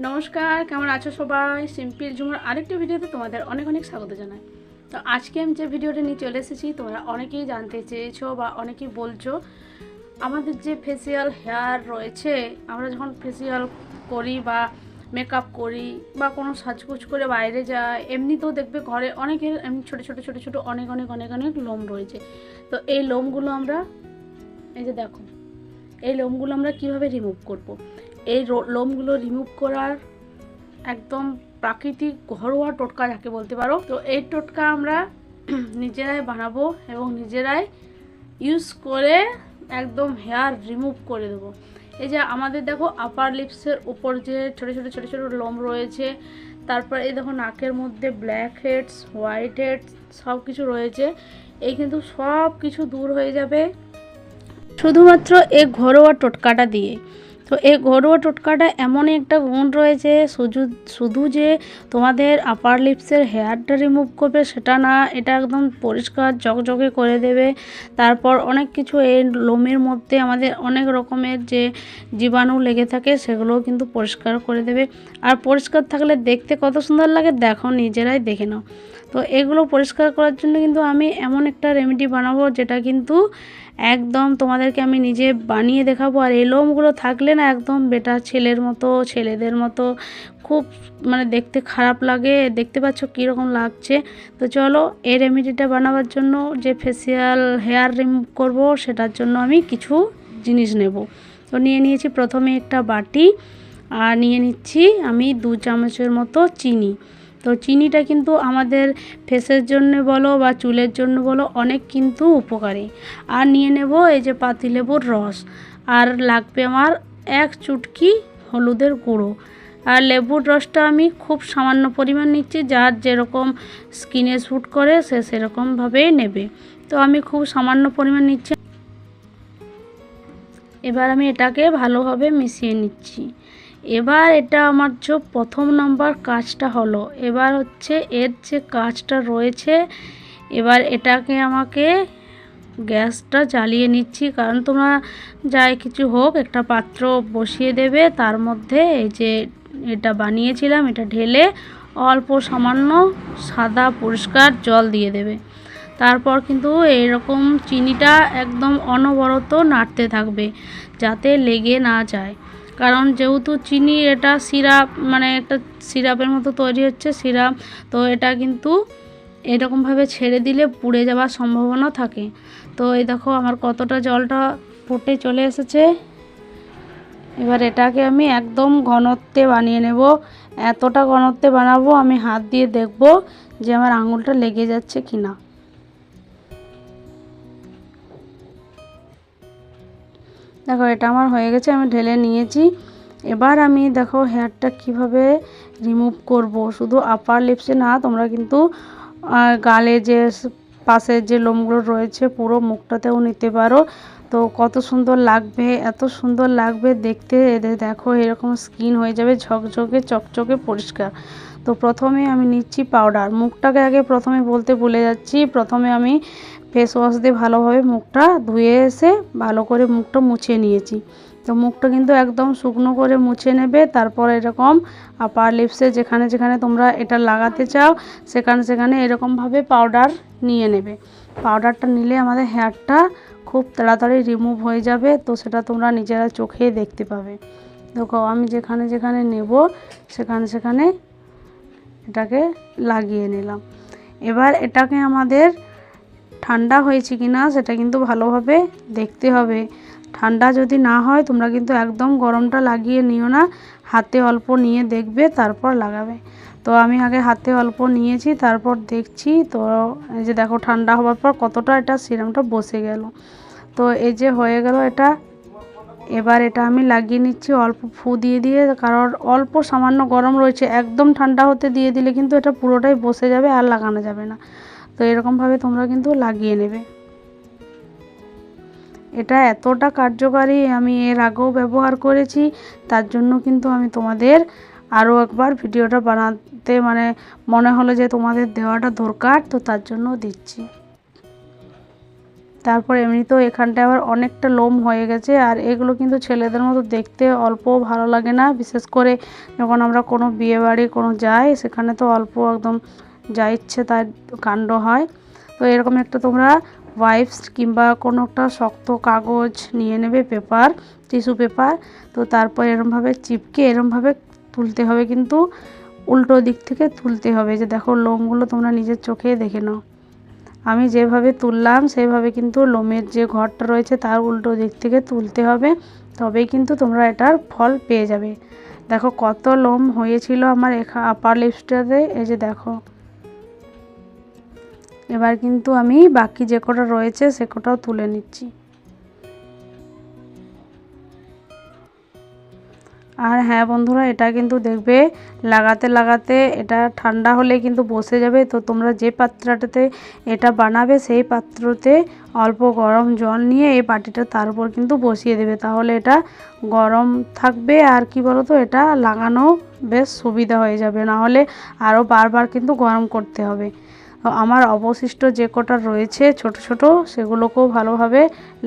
নমস্কার, কেমন আছো সবাই? সিম্পল ঝুমার আরেকটি ভিডিওতে তোমাদের অনেক অনেক স্বাগত জানাই। তো আজকে আমি যে ভিডিওটা নিয়ে চলে এসেছি, তোমরা অনেকেই জানতে চেয়েছো বা অনেকেই বলছো, আমাদের যে ফেসিয়াল হেয়ার রয়েছে, আমরা যখন ফেসিয়াল করি বা মেকআপ করি বা কোনো সাজগুজ করে বাইরে যাই, এমনিতেও দেখবে ঘরে অনেকের এমনি ছোটো ছোটো ছোটো ছোটো অনেক অনেক অনেক অনেক লোম রয়েছে। তো এই লোমগুলো আমরা, এই যে দেখো, এই লোমগুলো আমরা কীভাবে রিমুভ করব। এই লোমগুলো রিমুভ করার একদম প্রাকৃতিক ঘরোয়া টোটকা যাকে বলতে পারো। তো এই টোটকা আমরা নিজেরাই বানাবো এবং নিজেরাই ইউজ করে একদম হেয়ার রিমুভ করে দেবো। এই যে আমাদের দেখো আপার লিপসের উপর যে ছোটো ছোটো ছোটো ছোটো লোম রয়েছে, তারপর এই দেখো নাকের মধ্যে ব্ল্যাক হেডস হোয়াইট হেডস সব কিছু রয়েছে। এই কিন্তু সব কিছু দূর হয়ে যাবে শুধুমাত্র এই ঘরোয়া টোটকাটা দিয়ে। তো এই ঘরোয়া টোটকাটা এমনই একটা গুণ রয়েছে, শুধু শুধু যে তোমাদের আপার লিপসের হেয়ারটা রিমুভ করবে সেটা না, এটা একদম পরিষ্কার জকজকে করে দেবে। তারপর অনেক কিছু এই লোমের মধ্যে আমাদের অনেক রকমের যে জীবাণু লেগে থাকে সেগুলোও কিন্তু পরিষ্কার করে দেবে। আর পরিষ্কার থাকলে দেখতে কত সুন্দর লাগে দেখো, নিজেরাই দেখে নাও। তো এগুলো পরিষ্কার করার জন্য কিন্তু আমি এমন একটা রেমেডি বানাবো যেটা কিন্তু একদম তোমাদেরকে আমি নিজে বানিয়ে দেখাবো। আর এই লোমগুলো থাকলে না একদম বেটা ছেলের মতো, ছেলেদের মতো। খুব মানে দেখতে খারাপ লাগে, দেখতে পাচ্ছ কীরকম লাগছে। তো চলো, এই রেমেডিটা বানাবার জন্য যে ফেসিয়াল হেয়ার রিমুভ করব, সেটার জন্য আমি কিছু জিনিস নেব। তো নিয়ে নিয়েছি প্রথমে একটা বাটি, আর নিয়ে নিচ্ছি আমি দু চামচের মতো চিনি। তো চিনিটা কিন্তু আমাদের ফেসের জন্য বলো বা চুলের জন্য বলো অনেক কিন্তু উপকারী। আর নিয়ে নেব এই যে পাতিলেবুর রস। আর লাগবে আমার এক চুটকি হলুদের গুঁড়ো। আর লেবুর রসটা আমি খুব সামান্য পরিমাণ নিচ্ছি, যার যেরকম স্কিনে শ্যুট করে সে সেরকমভাবেই নেবে। তো আমি খুব সামান্য পরিমাণ নিচ্ছি। এবার আমি এটাকে ভালোভাবে মিশিয়ে নিচ্ছি। এবার এটা আমার যে প্রথম নাম্বার কাজটা হলো। এবার হচ্ছে এর যে কাজটা রয়েছে, এবার এটাকে আমাকে গ্যাসটা জ্বালিয়ে নিচ্ছি। কারণ তোমরা যাই কিছু হোক, একটা পাত্র বসিয়ে দেবে, তার মধ্যে এই যে এটা বানিয়েছিলাম, এটা ঢেলে অল্প সামান্য সাদা পরিষ্কার জল দিয়ে দেবে। তারপর কিন্তু এরকম চিনিটা একদম অনবরত নাড়তে থাকবে, যাতে লেগে না যায়। কারণ যেহেতু চিনি এটা সিরাপ মানে একটা সিরাপের মতো তৈরি হচ্ছে সিরাপ, তো এটা কিন্তু এরকমভাবে ছেড়ে দিলে পুড়ে যাওয়ার সম্ভাবনা থাকে। তো এই দেখো আমার কতটা জলটা ফুটে চলে এসেছে। এবার এটাকে আমি একদম ঘনত্বে বানিয়ে নেব। এতটা ঘনত্বে বানাবো, আমি হাত দিয়ে দেখব যে আমার আঙুলটা লেগে যাচ্ছে কি দেখো, এটা আমার হয়ে গেছে, আমি ঢেলে নিয়েছি। এবার আমি দেখো হেয়ারটা কীভাবে রিমুভ করব। শুধু আপার লিপসে না, তোমরা কিন্তু গালে যে পাশের যে লোমগুলো রয়েছে, পুরো মুখটাতেও নিতে পারো। তো কত সুন্দর লাগবে, এত সুন্দর লাগবে দেখতে। এদের দেখো এরকম স্কিন হয়ে যাবে ঝকঝকে, চকচকে, পরিষ্কার। তো প্রথমে আমি নিচ্ছি পাউডার মুখটাকে আগে প্রথমে বলতে ভুলে যাচ্ছি। প্রথমে আমি ফেস ওয়াশ দিয়ে ভালোভাবে মুখটা ধুয়ে এসে ভালো করে মুখটা মুছে নিয়েছি। তো মুখটা কিন্তু একদম শুকনো করে মুছে নেবে। তারপর এরকম আপার লিপসে যেখানে যেখানে তোমরা এটা লাগাতে চাও, সেখানে সেখানে এরকমভাবে পাউডার নিয়ে নেবে। পাউডারটা নিলে আমাদের হেয়ারটা খুব তাড়াতাড়ি রিমুভ হয়ে যাবে। তো সেটা তোমরা নিজেরা চোখেই দেখতে পাবে। দেখো, আমি যেখানে যেখানে নেব, সেখানে সেখানে এটাকে লাগিয়ে নিলাম। এবার এটাকে আমাদের ঠান্ডা হয়েছে কি না সেটা কিন্তু ভালোভাবে দেখতে হবে। ঠান্ডা যদি না হয় তোমরা কিন্তু একদম গরমটা লাগিয়ে নিও না, হাতে অল্প নিয়ে দেখবে, তারপর লাগাবে। তো আমি আগে হাতে অল্প নিয়েছি, তারপর দেখছি, তো এই যে দেখো ঠান্ডা হওয়ার পর কতটা এটা সিরামটা বসে গেল। তো এই যে হয়ে গেল এটা এবার এটা আমি লাগিয়ে নিচ্ছি, অল্প ফু দিয়ে দিয়ে, কারণ অল্প সামান্য গরম রয়েছে, একদম ঠান্ডা হতে দিয়ে দিলে কিন্তু এটা পুরোটাই বসে যাবে আর লাগানো যাবে না। তো এরকমভাবে তোমরা কিন্তু লাগিয়ে নেবে। এটা এতটা কার্যকারী আমি এর আগেও ব্যবহার করেছি, তার জন্য কিন্তু আমি তোমাদের আরও একবার ভিডিওটা বানাতে মানে মনে হলো যে তোমাদের দেওয়াটা দরকার, তো তার জন্য দিচ্ছি। তারপর এমনিতেও এখানটা আবার অনেকটা লোম হয়ে গেছে আর এগুলো কিন্তু ছেলেদের মতো দেখতে অল্প ভালো লাগে না। বিশেষ করে যখন আমরা কোনো বিয়ে বাড়ি কোনো যাই, সেখানে তো অল্প একদম যা ইচ্ছে তার কাণ্ড হয়। তো এরকম একটা তোমরা ওয়াইপস কিংবা কোনো একটা শক্ত কাগজ নিয়ে নেবে পেপার টিস্যু পেপার তো তারপর এরমভাবে চিপকে এরমভাবে তুলতে হবে কিন্তু উল্টো দিক থেকে তুলতে হবে। যে দেখো লোমগুলো তোমরা নিজের চোখে দেখে নাও। আমি যেভাবে তুললাম, সেভাবে কিন্তু লোমের যে ঘরটা রয়েছে তার উল্টো দিক থেকে তুলতে হবে, তবেই কিন্তু তোমরা এটার ফল পেয়ে যাবে। দেখো কত লোম হয়েছিল আমার এখা আপার লিপসটাতে এই যে দেখো। এবার কিন্তু আমি বাকি যে কটা রয়েছে, সে কটাও তুলে নিচ্ছি। আর হ্যাঁ বন্ধুরা, এটা কিন্তু দেখবে লাগাতে লাগাতে এটা ঠান্ডা হলে কিন্তু বসে যাবে। তো তোমরা যে পাত্রটাতে এটা বানাবে সেই পাত্রতে অল্প গরম জল নিয়ে এই বাটিটা তার উপর কিন্তু বসিয়ে দেবে। তাহলে এটা গরম থাকবে আর কি বলো তো এটা লাগানো বেশ সুবিধা হয়ে যাবে। না হলে আরও বারবার কিন্তু গরম করতে হবে। আমার অবশিষ্ট যে কটা রয়েছে ছোট ছোট, সেগুলোকেও ভালোভাবে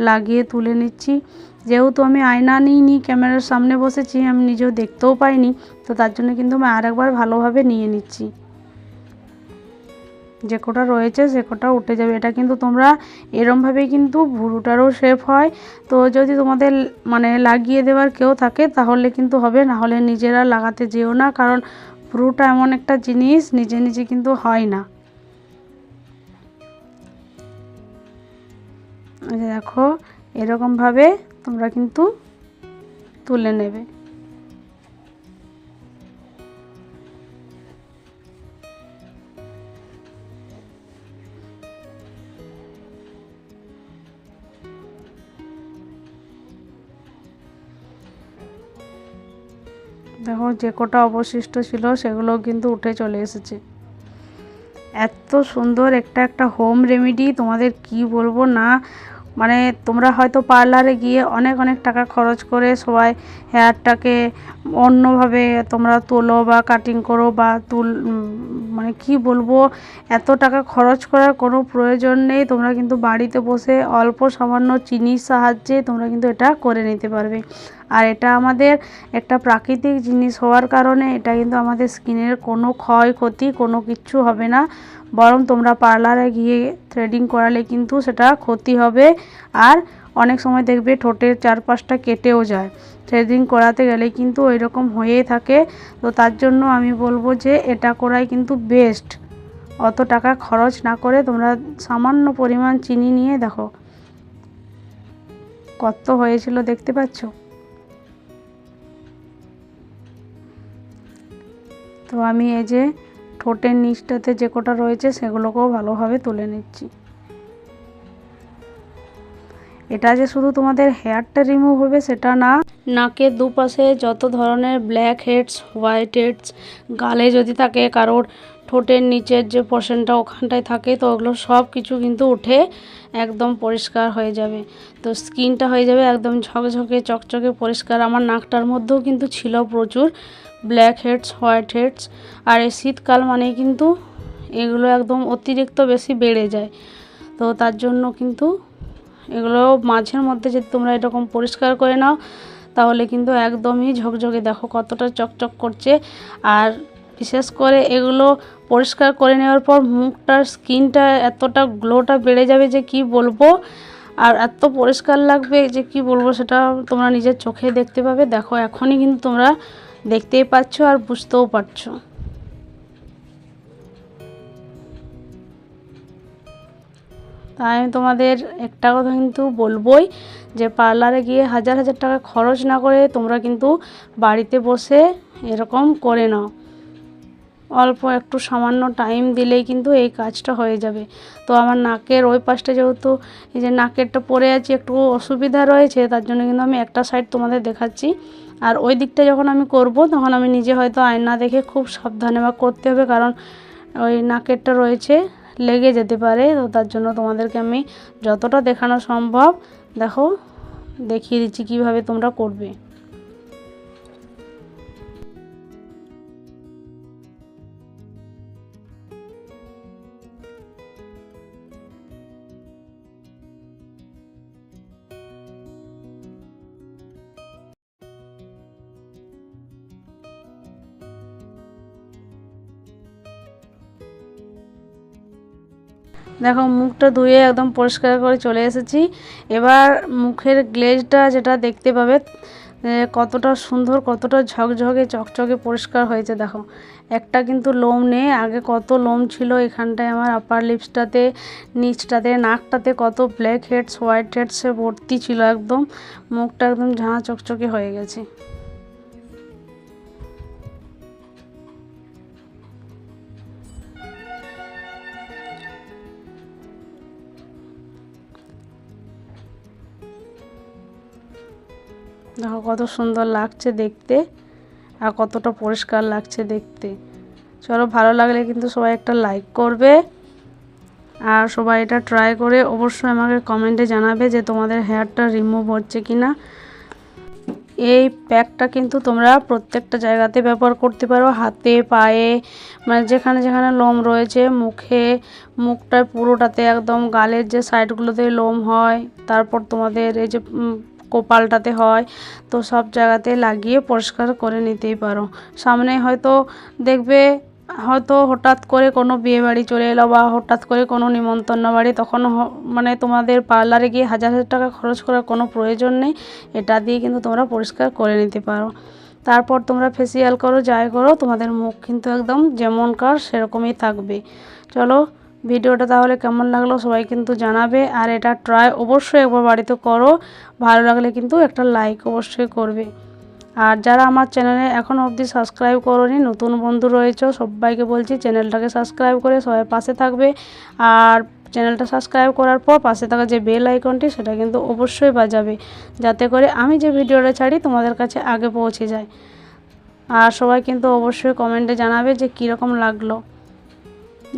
লাগিয়ে তুলে নিচ্ছি। যেহেতু আমি আয়না নিইনি, ক্যামেরার সামনে বসেছি, আমি নিজেও দেখতেও পাইনি, তো তার জন্য কিন্তু আমি আরেকবার ভালোভাবে নিয়ে নিচ্ছি। যে কটা রয়েছে, সে কোটা উঠে যাবে। এটা কিন্তু তোমরা এরমভাবেই কিন্তু ভুরুটারও শেপ হয়। তো যদি তোমাদের মানে লাগিয়ে দেওয়ার কেউ থাকে, তাহলে কিন্তু হবে। না হলে নিজেরা লাগাতে যেও না, কারণ ভুরুটা এমন একটা জিনিস, নিজে নিজে কিন্তু হয় না। দেখো, এরকমভাবে তোমরা কিন্তু তুলে নেবে। দেখো যে কটা অবশিষ্ট ছিল সেগুলো কিন্তু উঠে চলে এসেছে। এত সুন্দর একটা একটা হোম রেমেডি তোমাদের কি বলব না মানে তোমরা হয়তো পার্লারে গিয়ে অনেক অনেক টাকা খরচ করে সবাই হেয়ারটাকে অন্যভাবে তোমরা তোলো বা কাটিং করো বা তুল মানে কি বলব, এত টাকা খরচ করার কোনো প্রয়োজন নেই। তোমরা কিন্তু বাড়িতে বসে অল্প সামান্য চিনির সাহায্যে তোমরা কিন্তু এটা করে নিতে পারবে। আর এটা আমাদের একটা প্রাকৃতিক জিনিস হওয়ার কারণে এটা কিন্তু আমাদের স্কিনের কোনো ক্ষয়ক্ষতি, কোনো কিচ্ছু হবে না। বরং তোমরা পার্লারে গিয়ে থ্রেডিং করালে কিন্তু সেটা ক্ষতি হবে। আর অনেক সময় দেখবে ঠোঁটের চারপাশটা কেটেও যায়। থ্রেডিং করাতে গেলে কিন্তু ওই রকম হয়েই থাকে। তো তার জন্য আমি বলব যে এটা করাই কিন্তু বেস্ট অত টাকা খরচ না করে তোমরা সামান্য পরিমাণ চিনি নিয়ে দেখো। কত হয়েছিল দেখতে পাচ্ছ? তো আমি এই যে ঠোঁটের নিচটাতে যে কটা রয়েছে সেগুলোকেও ভালোভাবে তুলে নিচ্ছি। এটা যে শুধু তোমাদের হেয়ারটা রিমুভ হবে সেটা না। নাকের দুপাশে যত ধরনের ব্ল্যাক হেডস হোয়াইট হেডস গালে যদি থাকে, কারোর ঠোঁটের নিচের যে পোর্শনটা ওখানটায় থাকে, তো ওগুলো সব কিছু কিন্তু উঠে একদম পরিষ্কার হয়ে যাবে। তো স্কিনটা হয়ে যাবে একদম ঝকঝকে, চকচকে পরিষ্কার। আমার নাকটার মধ্যেও কিন্তু ছিল প্রচুর ব্ল্যাক হেডস হোয়াইট হেডস আর এই শীতকাল মানেই কিন্তু এগুলো একদম অতিরিক্ত বেশি বেড়ে যায়। তো তার জন্য কিন্তু এগুলো মাঝের মধ্যে যদি তোমরা এরকম পরিষ্কার করে নাও, তাহলে কিন্তু একদমই ঝকঝকে দেখো কতটা চকচক করছে। আর বিশেষ করে এগুলো পরিষ্কার করে নেওয়ার পর মুখটার স্কিনটা এতটা গ্লোটা বেড়ে যাবে যে কি বলব? আর এত পরিষ্কার লাগবে যে কি বলব সেটা তোমরা নিজের চোখে দেখতে পাবে। দেখো, এখনই কিন্তু তোমরা দেখতেই পাচ্ছ আর বুঝতেও পারছ। তাই আমি তোমাদের একটা কথা কিন্তু বলবই যে পার্লারে গিয়ে হাজার হাজার টাকা খরচ না করে তোমরা কিন্তু বাড়িতে বসে এরকম করে নাও। অল্প একটু সামান্য টাইম দিলেই কিন্তু এই কাজটা হয়ে যাবে। তো আমার নাকের ওই পাশটা যেহেতু এই যে নাকেরটা পরে আছে, একটু অসুবিধা রয়েছে, তার জন্য কিন্তু আমি একটা সাইড তোমাদের দেখাচ্ছি। আর ওই দিকটা যখন আমি করব, তখন আমি নিজে হয়তো আয়না দেখে খুব সাবধানে বা করতে হবে, কারণ ওই নাকেরটা রয়েছে। লেগে যেতে পারে, তো তার জন্য তোমাদেরকে আমি যতটা দেখানো সম্ভব, দেখো, দেখিয়ে দিচ্ছি কীভাবে তোমরা করবে। দেখো, মুখটা ধুয়ে একদম পরিষ্কার করে চলে এসেছি। এবার মুখের গ্লেজটা যেটা দেখতে পাবে কতটা সুন্দর, কতটা ঝকঝকে, চকচকে পরিষ্কার হয়েছে, দেখো। একটা কিন্তু লোম নেই, আগে কত লোম ছিল এখানটায় আমার আপার লিপসটাতে নিচটাতে, নাকটাতে কত ব্ল্যাক হেডস হোয়াইট হেডসে ভর্তি ছিল একদম। মুখটা একদম ঝাঁ চকচকে হয়ে গেছে। দেখো কত সুন্দর লাগছে দেখতে আর কতটা পরিষ্কার লাগছে দেখতে। চলো ভালো লাগলে কিন্তু সবাই একটা লাইক করবে আর সবাই এটা ট্রাই করে অবশ্যই আমাকে কমেন্টে জানাবে যে তোমাদের হেয়ারটা রিমুভ হচ্ছে কি না এই প্যাকটা কিন্তু তোমরা প্রত্যেকটা জায়গাতে ব্যবহার করতে পারো, হাতে, পায়ে মানে যেখানে যেখানে লোম রয়েছে, মুখে মুখটা পুরোটাতে একদম গালের যে সাইডগুলোতে লোম হয়, তারপর তোমাদের এই যে কপালটাতে হয়, তো সব জায়গাতে লাগিয়ে পরিষ্কার করে নিতেই পারো। সামনে হয়তো দেখবে, হয়তো হঠাৎ করে কোনো বিয়ে বাড়ি চলে এলো বা হঠাৎ করে কোনো নিমন্ত্রণ বাড়ি, তখন মানে তোমাদের পার্লারে গিয়ে হাজার হাজার টাকা খরচ করার কোনো প্রয়োজন নেই, এটা দিয়ে কিন্তু তোমরা পরিষ্কার করে নিতে পারো। তারপর তোমরা ফেসিয়াল করো, যাই করো, তোমাদের মুখ কিন্তু একদম যেমনকার সেরকমই থাকবে। চলো ভিডিওটা তাহলে কেমন লাগল সবাই কিন্তু জানাবে। আর এটা ট্রাই অবশ্যই একবার বাড়িতে করো। ভালো লাগলে কিন্তু একটা লাইক অবশ্যই করবে। আর যারা আমার চ্যানেলে এখনও অবধি সাবস্ক্রাইব করোনি, নতুন বন্ধু রয়েছে, সবাইকে বলছি চ্যানেলটাকে সাবস্ক্রাইব করে সবাই পাশে থাকবে। আর চ্যানেলটা সাবস্ক্রাইব করার পর পাশে থাকা যে বেল আইকনটি সেটা কিন্তু অবশ্যই বাজাবে। যাতে করে আমি যে ভিডিওটা ছাড়ি, তোমাদের কাছে আগে পৌঁছে যায়। আর সবাই কিন্তু অবশ্যই কমেন্টে জানাবে যে কীরকম লাগল।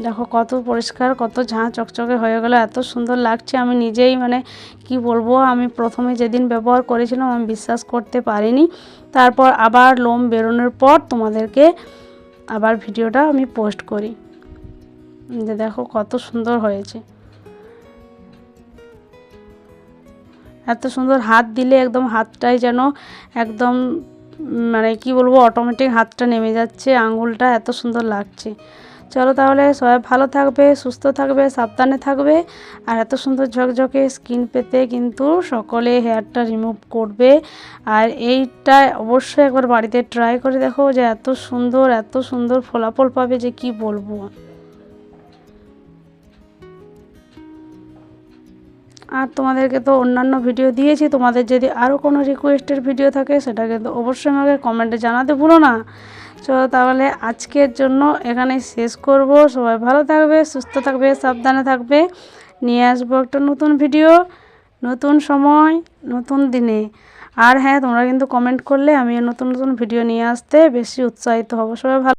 দেখো কত পরিষ্কার, কত ঝাঁ চকচকে হয়ে গেল, এত সুন্দর লাগছে। আমি নিজেই মানে কি বলব, আমি প্রথমে যেদিন ব্যবহার করেছিলাম, আমি বিশ্বাস করতে পারিনি। তারপর আবার লোম বেরোনোর পর তোমাদেরকে আবার ভিডিওটা আমি পোস্ট করি। যে দেখো কত সুন্দর হয়েছে। এত সুন্দর হাত দিলে একদম হাতটাই যেন একদম মানে কি বলব অটোমেটিক হাতটা নেমে যাচ্ছে, আঙুলটা এত সুন্দর লাগছে। চলো তাহলে সবাই ভালো থাকবে, সুস্থ থাকবে, সাবধানে থাকবে। আর এত সুন্দর ঝকঝকে স্কিন পেতে কিন্তু সকলে হেয়ারটা রিমুভ করবে। আর এইটা অবশ্যই একবার বাড়িতে ট্রাই করে দেখো যে এত সুন্দর এত সুন্দর ফলাফল পাবে যে কি বলব। আর তোমাদেরকে তো অন্যান্য ভিডিও দিয়েছি, তোমাদের যদি আরও কোনো রিকোয়েস্টের ভিডিও থাকে সেটা কিন্তু অবশ্যই আমাকে কমেন্টে জানাতে ভুলো না। চলো তাহলে আজকের জন্য এখানে শেষ করব। সবাই ভালো থাকবে, সুস্থ থাকবে, সাবধানে থাকবে। নিয়ে আসব একটা নতুন ভিডিও নতুন সময়, নতুন দিনে। আর হ্যাঁ তোমরা কিন্তু কমেন্ট করলে আমি নতুন নতুন ভিডিও নিয়ে আসতে বেশি উৎসাহিত হব। সবাই ভালো